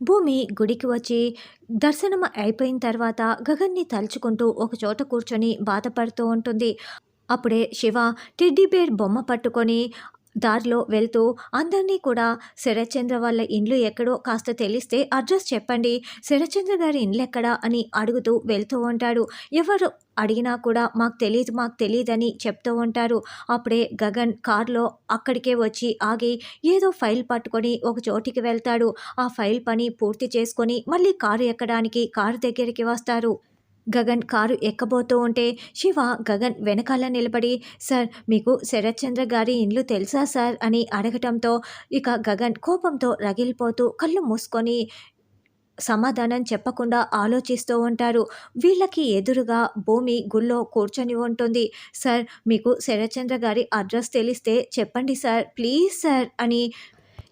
భూమి గుడికి వచ్చి దర్శనం అయిపోయిన తర్వాత గగన్ని తలుచుకుంటూ ఒక చోట కూర్చొని బాధపడుతూ ఉంటుంది. అప్పుడే శివ టెడ్డీ బేర్ బొమ్మ పట్టుకొని దారిలో వెళ్తూ అందరినీ కూడా శరత్చంద్ర వాళ్ళ ఇండ్లు ఎక్కడో కాస్త తెలిస్తే అడ్రస్ చెప్పండి. శరత్చంద్ర గారి ఇండ్లు ఎక్కడా అని అడుగుతూ వెళ్తూ ఉంటాడు. ఎవరు అడిగినా కూడా మాకు తెలియదు మాకు తెలియదని చెప్తూ ఉంటారు. అప్పుడే గగన్ కార్లో అక్కడికే వచ్చి ఆగి ఏదో ఫైల్ పట్టుకొని ఒక చోటికి వెళ్తాడు. ఆ ఫైల్ పని పూర్తి చేసుకొని మళ్ళీ కారు ఎక్కడానికి కారు దగ్గరికి వస్తారు. గగన్ కారు ఎక్కబోతూ ఉంటే శివ గగన్ వెనకాల నిలబడి సార్ మీకు శరత్చంద్ర గారి ఇండ్లు తెలుసా సార్? అని అడగటంతో ఇక గగన్ కోపంతో రగిలిపోతూ కళ్ళు మూసుకొని సమాధానం చెప్పకుండా ఆలోచిస్తూ ఉంటారు. వీళ్ళకి ఎదురుగా భూమి గుళ్ళో కూర్చొని ఉంటుంది. సార్ మీకు శరత్చంద్ర గారి అడ్రస్ తెలిస్తే చెప్పండి సార్ ప్లీజ్ సార్ అని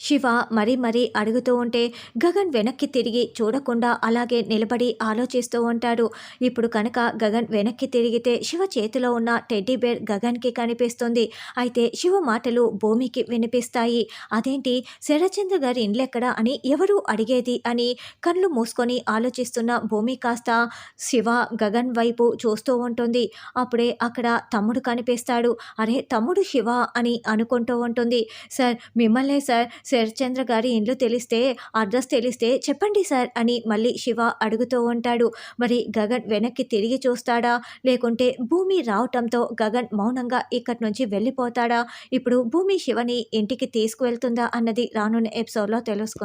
శివ మరీ మరీ అడుగుతూ ఉంటే గగన్ వెనక్కి తిరిగి చూడకుండా అలాగే నిలబడి ఆలోచిస్తూ ఉంటాడు. ఇప్పుడు కనుక గగన్ వెనక్కి తిరిగితే శివ చేతిలో ఉన్న టెడ్డీ బేర్ గగన్కి కనిపిస్తుంది. అయితే శివ మాటలు భూమికి వినిపిస్తాయి. అదేంటి? శరచంద్ర గారి ఇండ్లెక్కడ అని ఎవరు అడిగేది అని కళ్ళు మూసుకొని ఆలోచిస్తున్న భూమి కాస్త శివ గగన్ వైపు చూస్తూ ఉంటుంది. అప్పుడే అక్కడ తమ్ముడు కనిపిస్తాడు. అరే తమ్ముడు శివ అని అనుకుంటూ ఉంటుంది. సార్ మిమ్మల్నే సార్ శరచంద్ర గారి ఇండ్లు తెలిస్తే అడ్రస్ తెలిస్తే చెప్పండి సార్ అని మళ్ళీ శివ అడుగుతూ ఉంటాడు. మరి గగన్ వెనక్కి తిరిగి చూస్తాడా? లేకుంటే భూమి రావటంతో గగన్ మౌనంగా ఇక్కడి నుంచి వెళ్ళిపోతాడా? ఇప్పుడు భూమి శివని ఇంటికి తీసుకువెళ్తుందా అన్నది రానున్న ఎపిసోడ్లో తెలుసుకుందాం.